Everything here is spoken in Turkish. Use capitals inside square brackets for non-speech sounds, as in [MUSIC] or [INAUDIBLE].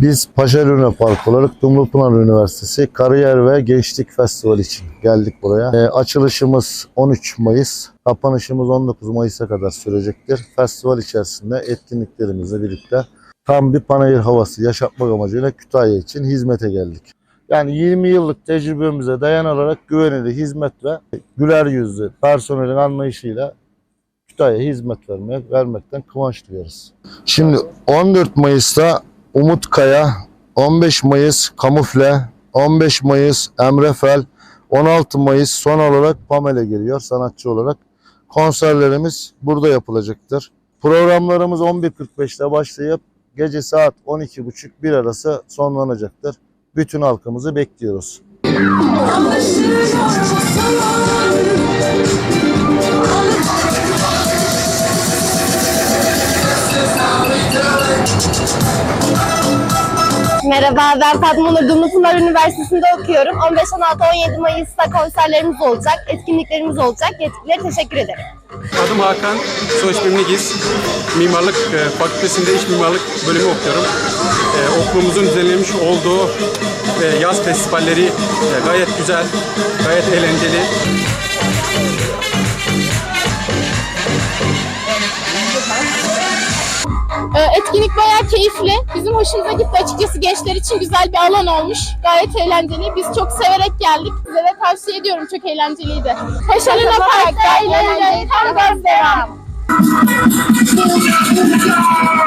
Biz Paşa Luna Park olarak Dumlupınar Üniversitesi Kariyer ve Gençlik Festivali için geldik buraya. Ee, açılışımız 13 Mayıs, kapanışımız 19 Mayıs'a kadar sürecektir. Festival içerisinde etkinliklerimizle birlikte tam bir panayır havası yaşatmak amacıyla Kütahya için hizmete geldik. Yani 20 yıllık tecrübemize dayanarak güvenilir hizmet ve güler yüzlü personelin anlayışıyla Kütahya'ya hizmet vermeye, vermekten kıvanç duyuyoruz. Şimdi 14 Mayıs'ta Umut Kaya, 15 Mayıs Kamufle, 15 Mayıs Emre Fel, 16 Mayıs son olarak Pamela geliyor sanatçı olarak. Konserlerimiz burada yapılacaktır. Programlarımız 11.45'te başlayıp gece saat 12.30-1 arası sonlanacaktır. Bütün halkımızı bekliyoruz. Merhaba, ben Fatma Nur Dumlupınar Üniversitesi'nde okuyorum. 15, 16, 17 Mayıs'ta konserlerimiz olacak, etkinliklerimiz olacak. Yetkililere teşekkür ederim. Adım Hakan, soy ismim. Mimarlık e, Fakültesinde iç mimarlık bölümü okuyorum. E, okulumuzun düzenlemiş olduğu e, yaz festivalleri e, gayet güzel, gayet eğlenceli. Etkinlik bayağı keyifli. Bizim hoşumuza gitti açıkçası gençler için güzel bir alan olmuş. Gayet eğlenceli. Biz çok severek geldik. Size de tavsiye ediyorum. Çok eğlenceliydi. Luna Park'ta eğlenceli tam gaz devam. [LAUGHS]